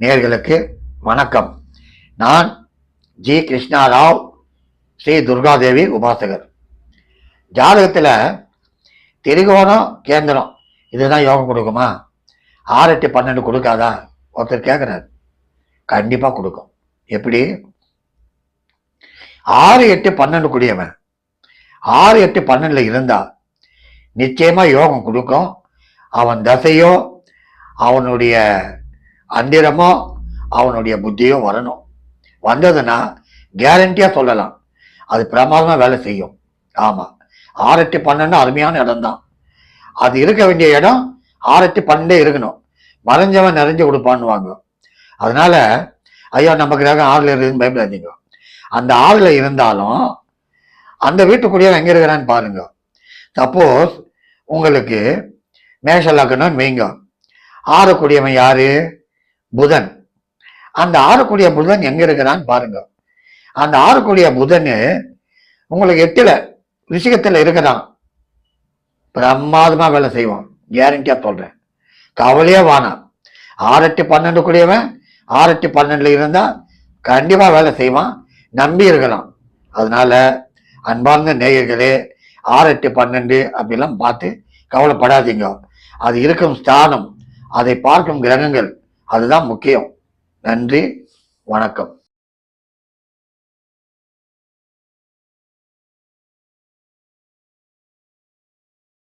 நேர்களுக்கு வணக்கம். நான் ஜி. கிருஷ்ணா ராவ் ஸ்ரீ துர்காதேவி உபாசகர். ஜாதகத்தில் திரிகோணம் கேந்திரம் இதுதான் யோகம் கொடுக்குமா? ஆறு எட்டு பன்னெண்டு கொடுக்காதா? ஒருத்தர் கேட்குறாரு கண்டிப்பாக கொடுக்கும். எப்படி? ஆறு எட்டு பன்னெண்டு கூடியவன். ஆறு எட்டு பன்னெண்டில் இருந்தா நிச்சயமாக யோகம் கொடுக்கும். அவன் தசையோ அவனுடைய அந்திரமோ அவனுடைய புத்தியோ வரணும். வந்ததுன்னா கேரண்டியாக சொல்லலாம். அது பிரமாதமாக வேலை செய்யும். ஆமாம் ஆரட்டி பன்னெண்டு அருமையான இடம்தான். அது இருக்க வேண்டிய இடம் ஆரட்டி பன்னெண்டே இருக்கணும். மறைஞ்சவன் நிறைஞ்சு கொடுப்பான்னுவாங்க. அதனால ஐயா நம்ம கிரகம் ஆறுல இருக்குதுன்னு பயப்படாதீங்க. அந்த ஆறுல இருந்தாலும் அந்த வீட்டுக்குடியவன் எங்க இருக்கிறான்னு பாருங்க. சப்போஸ் உங்களுக்கு மேஷ லக்னம் வைங்க ஆறக்கூடியவன் யாரு? புதன். அந்த ஆறுக்குடிய புதன் எங்க இருக்கிறான்னு பாருங்க. அந்த ஆறுக்குடிய புதன் உங்களுக்கு எட்டுல ரிஷிகத்துல இருக்கிறான். பிரமாதமா வேலை செய்வான். கேரண்டியா சொல்றேன். கவலையே வானா ஆறு எட்டு பன்னெண்டு கூடியவன் ஆறு எட்டு பன்னெண்டுல இருந்தா கண்டிப்பா வேலை செய்வான். நம்பி இருக்கலாம் அதனால அன்பார்ந்த நேயர்களே ஆறு எட்டு பன்னெண்டு அப்படிலாம் பார்த்து கவலைப்படாதீங்க. அது இருக்கும் ஸ்தானம். அதை பார்க்கும் கிரகங்கள் அதுதான் முக்கியம். நன்றி வணக்கம்.